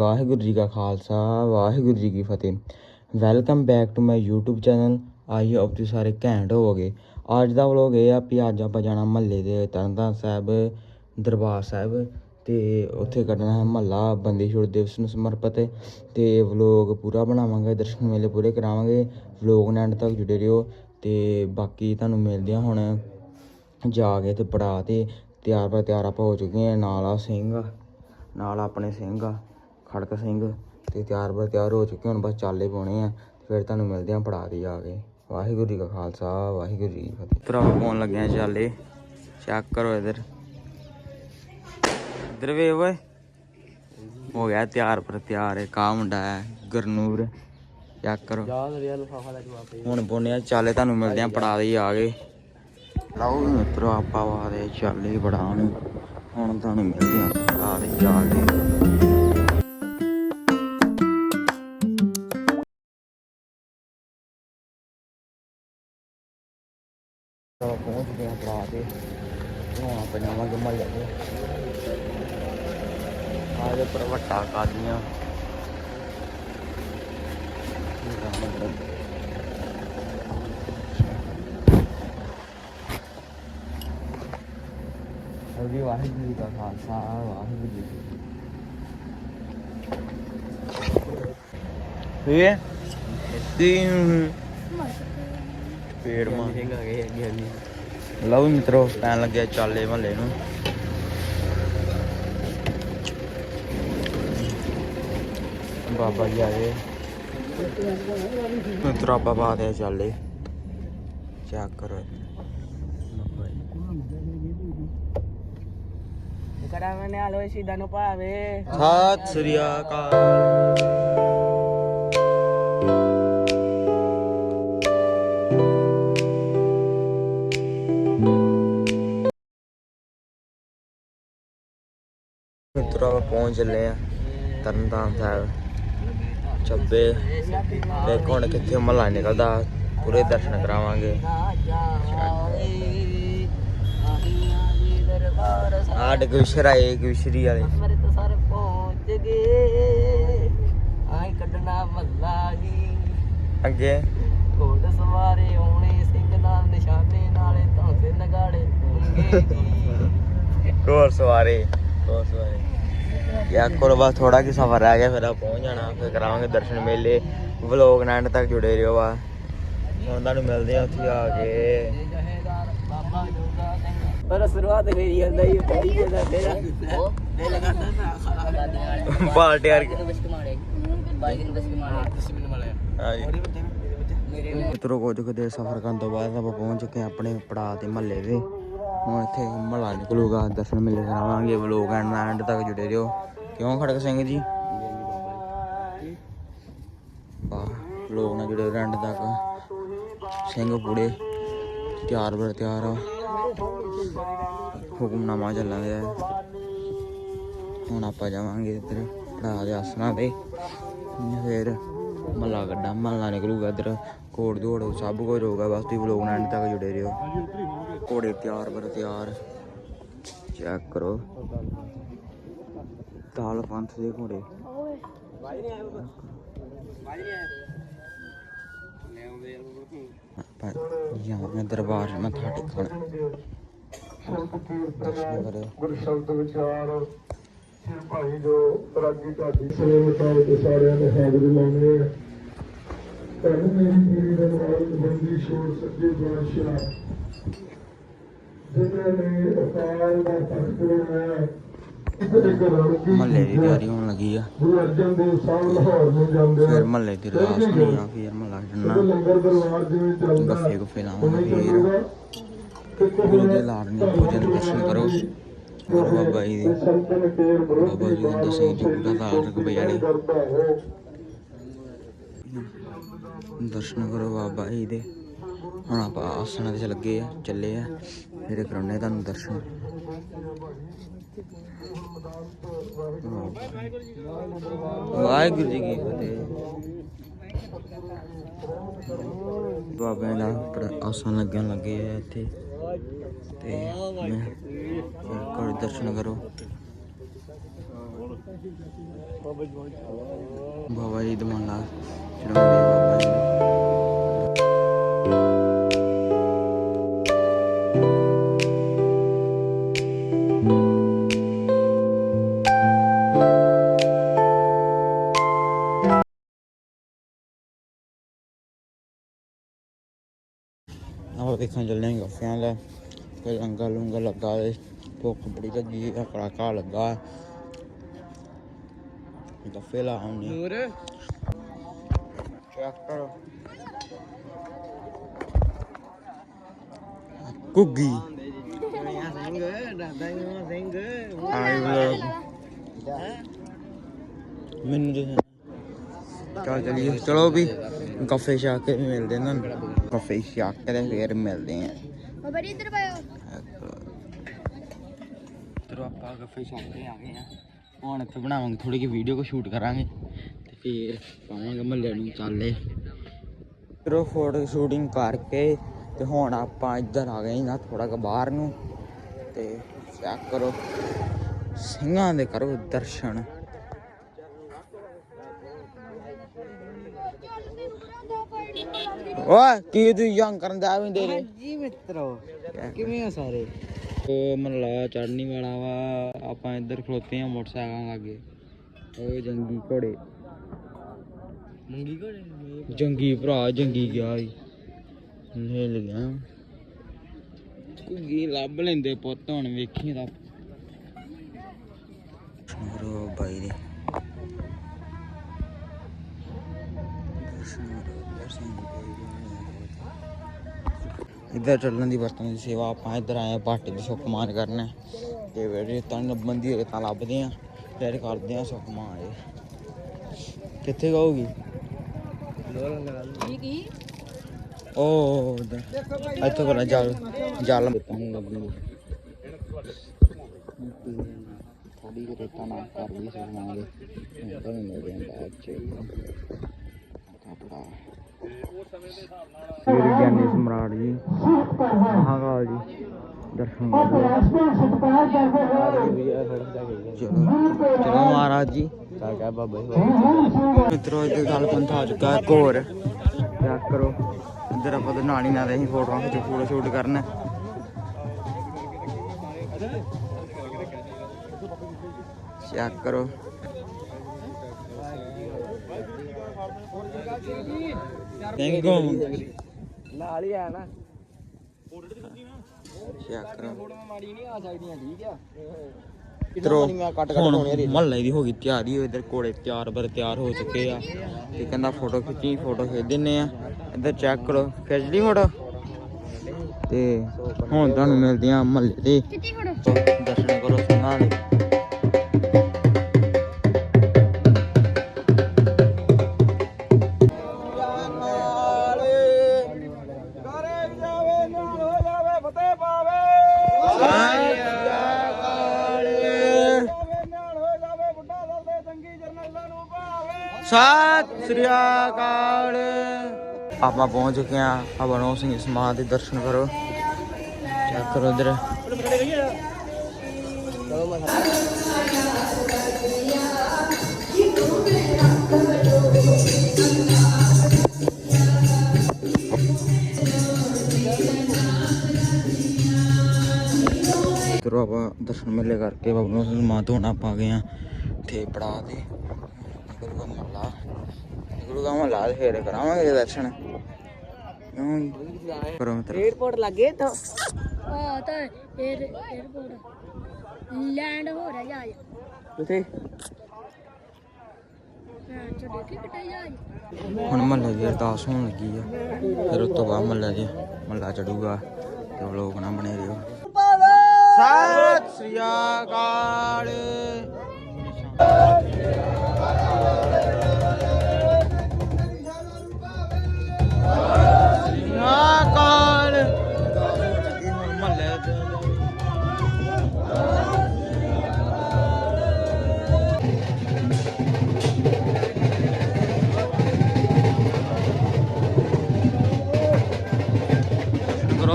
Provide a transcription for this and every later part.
ਵਾਹਿਗੁਰੂ ਜੀ ਕਾ ਖਾਲਸਾ, ਵਾਹਿਗੁਰੂ ਜੀ ਕੀ ਫਤਿਹ। Welcome back to my YouTube channel I hope ਤੁਸੀਂ ਸਾਰੇ ਘੈਂਟ ਹੋਵੋਗੇ। ਅੱਜ ਦਾ ਵਲੋਗ ਇਹ ਆ ਵੀ ਅੱਜ ਆਪਾਂ ਜਾਣਾ ਮਹੱਲੇ ਦੇ ਤਰਨਤਾਰਨ ਸਾਹਿਬ, ਦਰਬਾਰ ਸਾਹਿਬ। ਤੇ ਉੱਥੇ ਕੱਢਣਾ ਹੈ ਮਹੱਲਾ ਬੰਦੀ ਛੋੜ ਦਿਵਸ ਨੂੰ ਸਮਰਪਿਤ। ਤੇ ਵਲੋਗ ਪੂਰਾ ਬਣਾਵਾਂਗੇ, ਦਰਸ਼ਨ ਮੇਲੇ ਪੂਰੇ ਕਰਾਵਾਂਗੇ। ਵਲੋਗ ਨਾਲ ਐਂਡ ਤੱਕ ਜੁੜੇ ਰਹੋ। ਤੇ ਬਾਕੀ ਤੁਹਾਨੂੰ ਮਿਲਦੇ ਆ ਹੁਣ ਜਾ ਕੇ ਤੇ ਪੜਾ ਤੇ। ਤਿਆਰ ਪਰ ਤਿਆਰ ਆਪਾਂ ਹੋ ਚੁੱਕੇ ਆ ਨਾਲ ਆ ਸਿੰਘ ਆ, ਨਾਲ ਆਪਣੇ ਸਿੰਘ ਆ ਖੜਕ ਸਿੰਘ ਤੇ ਤਿਆਰ ਬਰ ਤਿਆਰ ਹੋ ਚੁੱਕੇ ਹੁਣ ਬਸ ਚਾਲੇ ਪਾਉਣੇ ਆ ਫਿਰ ਤੁਹਾਨੂੰ ਮਿਲਦੇ ਆ ਪੜਾ ਤੇ ਜਾ ਕੇ। ਵਾਹਿਗੁਰੂ ਜੀ ਕਾ ਖਾਲਸਾ ਵਾਹਿਗੁਰੂ ਜੀ ਕੀ ਫਤਿਹ। ਭਰਾ ਪਾਉਣ ਲੱਗੇ ਆ ਚਾਲੇ। ਚੈੱਕ ਕਰੋ ਇਧਰ। ਇਧਰ ਵੇ ਓਏ। ਹੋ ਗਿਆ ਤਿਆਰ ਪਰ ਤਿਆਰ ਹੈ ਕਾ ਮੁੰਡਾ ਹੈ ਗਰਨੂਰ। ਚੈੱਕ ਕਰੋ। ਹੁਣ ਆ ਚਾਲੇ ਤੁਹਾਨੂੰ ਮਿਲਦੇ ਆ ਪੜਾ ਦੇ ਆ ਗਏ ਲਓ ਵੀ ਮਿੱਤਰੋ, ਆਪਾਂ ਵਾਦੇ ਚਾਲੇ ਪੜਾ ਨੂੰ ਹੁਣ। ਤੁਹਾਨੂੰ ਮਿਲਦੇ ਆ ਪੜਾ ਦੇ ਜਾ ਕੇ ਚਲੋ, ਪਹੁੰਚ ਗਏ ਆ ਪੜਾ ਤੇ ਹੁਣ ਆਪਾਂ ਜਾਵਾਂਗੇ ਮਹੱਲੇ ਤੇ। ਆਜੇ ਪਰ ਵੱਟਾ ਕਾਦੀਆਂ ਅਭੀ ਵਾਹਿਗੁਰੂ ਜੀ ਕਾ ਖਾਲਸਾ, ਵਾਹਿਗੁਰੂ ਜੀ ਕੀ ਫਤਿਹ। ਇਹ ਤੀਨ ਪੇੜ ਮਾ। ਹੈਗਾ ਗਏ ਅੱਗੇ ਅੱਗੇ ਲਓ ਵੀ ਮਿੱਤਰੋ, ਪੈਣ ਲੱਗਿਆ ਚਾਲੇ ਮਹੱਲੇ ਨੂੰ। ਬਾਬਾ ਜੀ ਆਏ ਮਿੱਤਰੋ ਬਾਬਾ ਬਾਦੇ ਚਾਲੇ। ਚੈੱਕ ਕਰੋ ਬਾਬਾ ਜੀ ਆਲੋ ਸ਼ੀਦਾਂ ਨੂੰ ਭਾਵੇ ਸਤਿ ਸ੍ਰੀ ਅਕਾਲ ਮਿੱਤਰੋ ਆਪਾਂ ਪਹੁੰਚ ਚੱਲੇ ਆ ਤਰਨਤਾਰਨ ਸਾਹਿਬ ਚੱਬੇ ਦੇਖੋ ਹੁਣ ਕਿੱਥੇ ਮਹੱਲਾ ਨਿਕਲਦਾ ਪੂਰੇ ਦਰਸ਼ਨ ਕਰਾਵਾਂਗੇ ਆਹ ਡਗਵਿਸ਼ਰ ਆਏ ਗਵਿਸ਼ਰੀ ਵਾਲੇ। ਮੇਰੇ ਤਾਂ ਸਾਰੇ ਪਹੁੰਚ ਗਏ। ਆਈ ਕੱਢਣਾ ਮੱਲਾ ਜੀ। ਅੱਗੇ। ਘੋੜ ਸਵਾਰੇ ਆਉਣੇ ਸਿੰਘ ਨਾਲ ਨਿਸ਼ਾਨੇ ਨਾਲੇ ਧੌਂਸੇ ਨਗਾੜੇ ਜੀ। ਘੋੜ ਸਵਾਰੇ ਘੋੜ ਸਵਾਰੇ। ਯਾ ਕੋਲ ਬਸ ਥੋੜਾ ਕਿ ਸਫ਼ਰ ਰਹਿ ਗਿਆ ਫਿਰ ਆਪਾਂ ਪਹੁੰਚ ਜਾਣਾ ਫਿਰ ਕਰਾਵਾਂਗੇ ਦਰਸ਼ਨ ਮੇਲੇ। ਵਲੋਗ ਨਾਲ end ਤੱਕ ਜੁੜੇ ਰਹੋ ਵਾ ਹੁਣ ਤੁਹਾਨੂੰ ਮਿਲਦੇ ਆ ਉੱਥੇ ਆ ਕੇ ਜਹੇਦਾਰ ਬਾਬਾ ਜੋਗਾ ਸਿੰਘ ਪਰ ਸ਼ੁਰੂਆਤ ਹੋਈ ਜਾਂਦਾ ਹੀ ਪੜੀ ਜਾਂਦਾ ਤੇਰਾ ਦੇ ਲਗਾਤਾ ਨਾ ਬਾਲਟੀ ਯਾਰ ਬਸ ਕਮਾੜੇ ਬਾਈ ਦਿਨ ਬਸ ਕਮਾੜੇ ਤੁਸੀਂ ਮੈਨੂੰ ਮਿਲਿਆ ਹਾਂਜੀ ਮੇਰੇ ਮਿੱਤਰੋ ਕੁਝ ਕੁ ਦੇਰ ਸਫ਼ਰ ਕਰਨ ਤੋਂ ਬਾਅਦ ਆਪਾਂ ਪਹੁੰਚ ਚੁੱਕੇ ਆਪਣੇ ਪੜਾਅ ਤੇ ਮਹੱਲੇ ਦੇ। ਹੁਣ ਇੱਥੇ ਮਹੱਲਾ ਨਿਕਲੂਗਾ ਦਰਸ਼ਨ ਮੇਲੇ ਕਰਾਵਾਂਗੇ ਵਲੋਗ ਐਂਡ ਐਂਡ ਤੱਕ ਜੁੜੇ ਰਹੋ। ਕਿਉਂ ਖੜਕ ਸਿੰਘ ਜੀ? ਵਾਹ ਵਲੋਗ ਨਾਲ ਜੁੜੇ ਰਹਿਣ ਤੱਕ। ਸਿੰਘ ਪੂੜੇ ਤਿਆਰ ਬਰ ਤਿਆਰ ਆ। ਹੁਕਮਨਾਮਾ ਚੱਲਣ ਦਿਆ ਹੁਣ ਆਪਾਂ ਜਾਵਾਂਗੇ ਇੱਧਰ ਪੜਾਅ ਦੇ ਆਸਣਾ ਤੇ। ਫਿਰ ਮੱਲਾ ਗੱਡਾ, ਮੱਲਾ ਨਿਕਲੂਗਾ ਇੱਧਰ। ਕੋੜ ਦੌੜ ਸਭ ਕੁਝ ਹੋਊਗਾ, ਬਸ ਤੁਸੀਂ ਵਲੋਗ ਨਾਲ ਤੱਕ ਜੁੜੇ ਰਹੋ। ਘੋੜੇ ਤਿਆਰ ਬਰ ਤਿਆਰ। ਚੈੱਕ ਕਰੋ। ਤਾਲ ਪੰਥ ਦੇ ਘੋੜੇ। ਆਪਾਂ ਜਾਵਾਂਗੇ ਦਰਬਾਰ ਮੱਥਾ ਟੇਕਣ ਦਰਸ਼ਨ ਸ਼ਬਦ ਵਿਚਾਰ ਸਿਰ ਭਾਈ ਜੋ ਰਾਗੀ ਢਾਡੀ ਸਮੇਂ ਮੁਤਾਬਕ ਸਾਰਿਆਂ ਨੇ ਹਾਜ਼ਰੀ ਲਾਉਣੀ ਹੈ ਧੰਨ ਮੇਰੀ ਪੀੜੀ ਦੇ ਬੰਦੀ ਛੋੜ ਸੱਜੇ ਬਾਦਸ਼ਾਹ ਜਿਨ੍ਹਾਂ ਨੇ ਅਕਾਲ ਦਾ ਤਖਤ ਬਣਾਇਆ ਮਹੱਲੇ ਦੀ ਤਿਆਰੀ ਹੋਣ ਲੱਗੀ ਆ। ਗੁਰੂ ਅਰਜਨ ਦੇਵ ਸਾਹਿਬ ਲਾਹੌਰ ਨੂੰ ਜਾਂਦੇ ਫਿਰ ਮਹੱਲੇ ਦੀ ਰਾਸ ਹੋਣੀ ਆ, ਫਿਰ ਮਹੱਲਾ ਛੱਡਣਾ। ਲੰਗਰ ਦਰਬਾਰ ਜਿਵੇਂ ਚੱਲਦਾ ਗੱਫੇ ਗੁਫੇ ਲਾਵਾਂਗੇ ਫਿਰ। ਗੁਰੂ ਦੇ ਲਾੜਨੇ ਪੂਜਨ ਦੇ ਦਰਸ਼ਨ ਕਰੋ। ਗੁਰੂ ਬਾਬਾ ਜੀ ਦੇ ਬਾਬਾ ਜੀ ਦੇ ਦਸਾਂ ਜੀ ਪੂਰਾ ਤਾਲ ਰਕ ਬਜਾਣੇ ਦਰਸ਼ਨ ਕਰੋ ਬਾਬਾ ਜੀ ਦੇ। ਹੁਣ ਆਪਾਂ ਆਸਣ ਤੇ ਲੱਗੇ ਆ, ਚੱਲੇ ਆ। ਫਿਰ ਕਰਾਉਣੇ ਤੁਹਾਨੂੰ ਦਰਸ਼ਨ। ਵਾਹਿਗੁਰੂ ਜੀ ਕੀ ਫਤਿਹ। ਬਾਬੇ ਦਾ ਉੱਪਰ ਆਸਣ ਲੱਗਣ ਲੱਗੇ ਆ ਇੱਥੇ। ਤੇ ਮੈਂ ਕੋਲ ਦਰਸ਼ਨ ਕਰੋ। ਬਾਬਾ ਜੀ ਦਮਾਲਾ ਚੜਾਉਂਦੇ ਬਾਬਾ ਜੀ। ਆਪਾਂ ਦੇਖਣ ਚੱਲੇ ਹਾਂ ਗੱਫਿਆਂ ਦਾ ਕੋਈ ਲੰਗਰ ਲੰਗਰ ਲੱਗਾ ਏ ਭੁੱਖ ਬੜੀ ਲੱਗੀ ਆ ਕੜਾਕਾ ਲੱਗਾ ਗੱਫੇ ਲਾ ਆਉਣੇ ਨੂਰ। ਚੈੱਕ ਕਰੋ। ਕੁੱਗੀ ਆਈ ਵਲੌਗ। ਮੈਨੂੰ ਦੇ ਚਲ ਚਲੀਏ। ਚਲੋ ਵੀ ਕਾਫੇ ਸ਼ਾਕ ਕੇ ਮਿਲਦੇ ਨਾ। ਕਾਫੇ ਸ਼ਾਕ ਕੇ ਤੇ ਫੇਰ ਮਿਲਦੇ ਆ। ਜੀ ਇੱਧਰ ਪਾਇਓ। ਚਲੋ ਆਪਾਂ ਕਾਫੇ ਸ਼ਾਕ ਤੇ ਆ ਗਏ ਆ। ਹੁਣ ਇੱਥੇ ਬਣਾਵਾਂਗੇ ਥੋੜੀ ਜਿਹੀ ਵੀਡੀਓ ਕੋ ਸ਼ੂਟ ਕਰਾਂਗੇ ਤੇ ਫੇਰ ਪਾਵਾਂਗੇ ਮਹੱਲੇ ਨੂੰ ਚੱਲੇ। ਚਲੋ ਫੋਟੋ ਸ਼ੂਟਿੰਗ ਕਰਕੇ ਤੇ ਹੁਣ ਆਪਾਂ ਇੱਧਰ ਆ ਗਏ ਨਾ ਥੋੜਾ ਕੁ ਬਾਹਰ ਨੂੰ ਤੇ ਚੈੱਕ ਕਰੋ। ਸਿੰਘਾਂ ਦੇ ਕਰੋ ਦਰਸ਼ਨ। ਓਏ ਕੀ ਤੂੰ ਯੰਗ ਕਰਨ ਦਾ ਵੀ ਦੇ ਜੀ ਮਿੱਤਰੋ ਕਿਵੇਂ ਆ ਸਾਰੇ? ਉਹ ਮਨਲਾ ਚੜਨੀ ਵਾਲਾ ਵਾ ਆਪਾਂ ਇੱਧਰ ਖਲੋਤੇ ਆ ਮੋਟਰਸਾਈਕਲਾਂ ਲਾਗੇ। ਉਹ ਜੰਗੀ ਘੋੜੇ। ਮੰਗੀ ਕੋਲੇ ਜੰਗੀ ਭਰਾ ਜੰਗੀ ਗਿਆ ਸੀ। ਲੈ ਲਿਆ ਕੁਗੀ ਲੱਭ ਲੈਂਦੇ ਪੁੱਤ ਹੁਣ ਵੇਖੀ ਦਾ ਸ਼ੁਰੂ ਬਾਈ ਦੇ। ਇੱਧਰ ਚੱਲਣ ਦੀ ਵਰਤਨ ਦੀ ਸੇਵਾ ਆਪਾਂ ਇੱਧਰ ਆਏ ਭਾਟੇ ਦੀ ਸੁਖਮਾਨ ਕਰਨ। ਤੇ ਵੇੜੇ ਤਾਂ ਬੰਦੀ ਹੋਏ ਤਾਂ ਲੱਭਦੇ ਆ ਫਿਰ ਕਰਦੇ ਆ ਸੁਖਮਾਨ ਇਹ ਕਿੱਥੇ ਗਾਉਗੀ ਕੀ ਕੀ? ਉਹ ਇੱਥੇ ਬਣਾ ਜਲ ਜਲ ਥੋੜੀ ਰੇਤਾ ਨਾਲ ਕਰ ਲਈ ਸੁਖਮਾਨ ਦੇ ਤਾਂ ਬਾਅਦ ਚ ਕਪੜਾ ਮੇਰੀ ਗਿਆਨੀ ਸਮਰਾਟ ਜੀ, ਮਹਾਕਾਲ ਜੀ, ਦਰਸ਼ਨ ਚਲੋ ਮਹਾਰਾਜ ਜੀ। ਕਾਕਾ ਬਾਬਾ ਮਿੱਤਰੋ ਇੱਕ ਗੱਲ ਪੰਥਾ ਆ ਚੁੱਕਾ ਹੈ ਇੱਕ ਚੈੱਕ ਕਰੋ, ਇੱਧਰ ਆਪਾਂ ਤੇ ਨਾਲੀ ਨਾਲ ਅਸੀਂ ਫੋਟੋਆਂ ਖਿੱਚ, ਫੋਟੋ ਸ਼ੂਟ ਕਰਨਾ। ਚੈੱਕ ਕਰੋ। ਥੈਂਕ ਯੂ ਨਾਲ ਹੀ ਆ ਨਾ। ਚੈੱਕ ਕਰੋ। ਮਾੜੀ ਨਹੀਂ ਆ ਸਕਦੀਆਂ ਠੀਕ ਆ। ਮਿੱਤਰੋ ਹੁਣ ਮਹੱਲੇ ਦੀ ਹੋ ਗਈ ਤਿਆਰੀ ਇਧਰ ਘੋੜੇ ਤਿਆਰ ਬਰ ਤਿਆਰ ਹੋ ਚੁੱਕੇ ਆ। ਤੇ ਕਹਿੰਦਾ ਫੋਟੋ ਖਿੱਚੀ ਫੋਟੋ ਖਿੱਚ ਦਿੰਨੇ ਆ। ਇੱਧਰ ਚੈੱਕ ਕਰੋ ਖਿੱਚ ਲਈ ਫੋਟੋ? ਤੇ ਹੁਣ ਤੁਹਾਨੂੰ ਮਿਲਦੇ ਆ ਮਹੱਲੇ ਦੇ ਦਰਸ਼ਨ ਕਰੋ ਸਿੰਘਾਂ ਦੇ ਸਤਿ ਸ੍ਰੀ ਅਕਾਲ। ਆਪਾਂ ਪਹੁੰਚ ਚੁੱਕੇ ਆ ਹਵਨੋ ਸਿੰਘ ਸਮਾਧ ਦੇ ਦਰਸ਼ਨ ਕਰੋ। ਚੈੱਕ ਕਰੋ ਇਧਰ। ਚਲੋ ਆਪਾਂ ਦਰਸ਼ਨ ਮੇਲੇ ਕਰਕੇ ਬਾਬਾ ਸਿੰਘ ਮਾਂ ਤੋਂ ਆਪਾਂ ਗਏ ਆ ਤੇ। ਪੜਾ ਦੇ ਗੁਰੂ ਦਾ ਮਹਲਾ ਦੇ ਫੇਰ ਕਰਾਵਾਂਗੇ ਦਰਸ਼ਨ। ਕਰੋ ਮਿੱਤਰ। 에어ਪੋਰਟ ਲੱਗੇ ਤਾਂ। ਆ ਤਾਂ 에ਅਰ 에어ਪੋਰਟ ਲੈਂਡ ਹੋ ਰਿਹਾ ਜਾ ਕਿਥੇ ਹੁਣ ਮਹੱਲੇ ਦੀ ਅਰਦਾਸ ਹੋਣ ਲੱਗੀ ਆ। ਫਿਰ ਉਸ ਤੋਂ ਬਾਅਦ ਮਹੱਲੇ ਦੀ ਮਹੱਲਾ ਚੜੂਗਾ ਤੇ ਲੋਕ ਨਾ ਬਣੇ ਰਿਓ ਸਤਿ ਸ੍ਰੀ ਅਕਾਲ।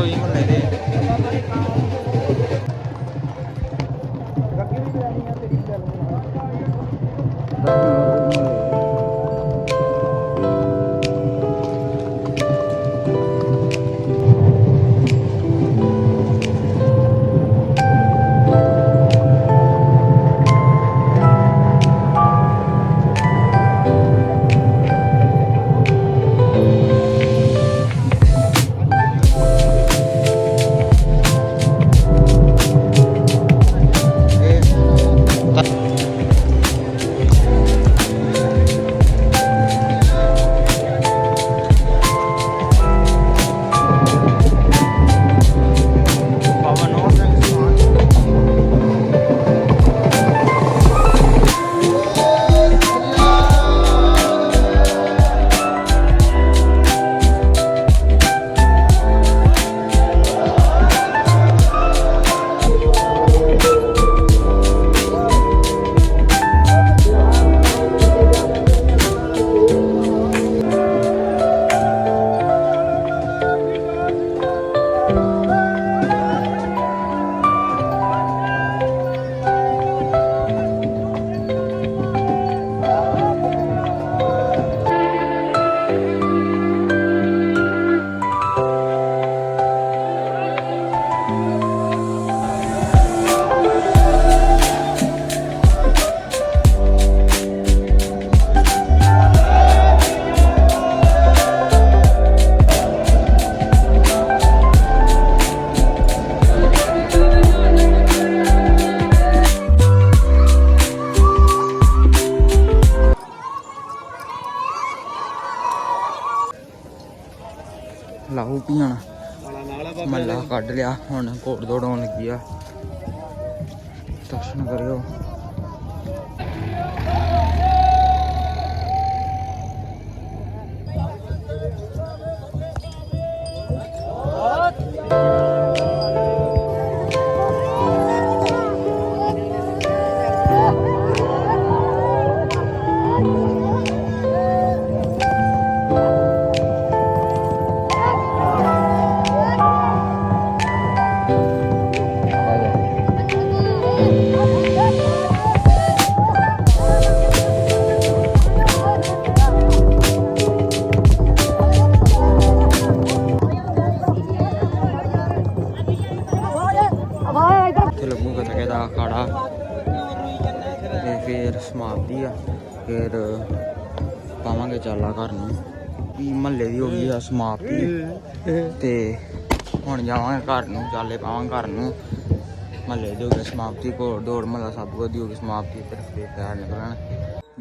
ਕਰੋ ਜੀ ਮਹੱਲੇ ਦੇ ਕੱਢ ਲਿਆ ਹੁਣ ਘੋੜ ਦੌੜਾਉਣ ਲੱਗੀ ਆ। ਦਰਸ਼ਨ ਕਰਿਓ। ਵੀ ਮਹੱਲੇ ਦੀ ਹੋ ਗਈ ਆ, ਸਮਾਪਤੀ। ਤੇ ਹੁਣ ਜਾਵਾਂਗੇ ਘਰ ਨੂੰ, ਚਾਲੇ ਪਾਵਾਂਗੇ ਘਰ ਨੂੰ। ਮਹੱਲੇ ਦੀ ਹੋ ਗਈ ਸਮਾਪਤੀ ਕੋ ਦੌੜ, ਮਹੱਲਾ ਸਭ ਕੁਝ ਦੀ ਹੋ ਗਈ ਸਮਾਪਤੀ, ਫਿਰ ਫਿਰ ਤਿਆਰ ਨਿਕਲਣ।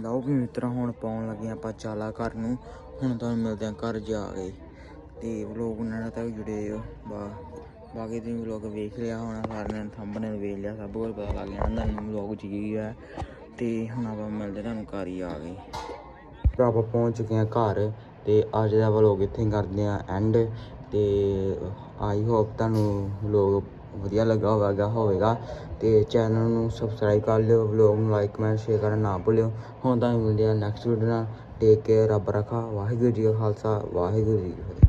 ਲਓ ਵੀ ਮਿੱਤਰਾ, ਹੁਣ ਪਾਉਣ ਲੱਗੇ ਆਪਾਂ ਚਾਲਾ ਘਰ ਨੂੰ। ਹੁਣ ਤੁਹਾਨੂੰ ਮਿਲਦੇ ਆ ਘਰ ਜਾ ਕੇ। ਤੇ ਵਲੋਗ ਉਹਨਾਂ ਨਾਲ ਤੱਕ ਜੁੜੇ ਹੋ। ਬਾ, ਬਾਕੀ ਤੁਸੀਂ ਵਲੋਗ ਵੇਖ ਲਿਆ ਹੋਣਾ, ਸਾਰਿਆਂ ਨੇ ਥੰਬਨੇਲ ਵੇਖ ਲਿਆ, ਸਭ ਕੁਝ ਪਤਾ ਲੱਗ ਗਿਆ ਤੁਹਾਨੂੰ ਵਲੋਗ ਚ ਕੀ ਹੈ। ਤੇ ਹੁਣ ਆਪਾਂ ਮਿਲਦੇ ਤੁਹਾਨੂੰ ਘਰ ਹੀ ਆ ਗਏ ਆਪਾਂ ਪਹੁੰਚ ਚੁੱਕੇ ਹਾਂ ਘਰ। ਤੇ ਅੱਜ ਦਾ ਵਲੋਗ ਇੱਥੇ ਕਰਦੇ ਆ ਐਂਡ ਤੇ ਆਈ ਹੋਪ ਤੁਹਾਨੂੰ ਵਲੋਗ ਵਧੀਆ ਲੱਗਾ ਹੋਵੇਗਾ ਹੋਵੇਗਾ ਤੇ ਚੈਨਲ ਨੂੰ ਸਬਸਕ੍ਰਾਈਬ ਕਰ ਲਿਓ ਵਲੋਗ ਨੂੰ ਲਾਈਕ ਕਮੈਂਟ ਸ਼ੇਅਰ ਕਰਨਾ ਨਾ ਭੁੱਲਿਓ। ਹੁਣ ਤੁਹਾਨੂੰ ਮਿਲਦੇ ਆ ਨੈਕਸਟ ਵੀਡੀਓ ਨਾਲ। ਟੇਕ ਕੇਅਰ ਰੱਬ ਰੱਖਾ, ਵਾਹਿਗੁਰੂ ਜੀ ਕਾ ਖਾਲਸਾ, ਵਾਹਿਗੁਰੂ ਜੀ ਕੀ ਫਤਿਹ।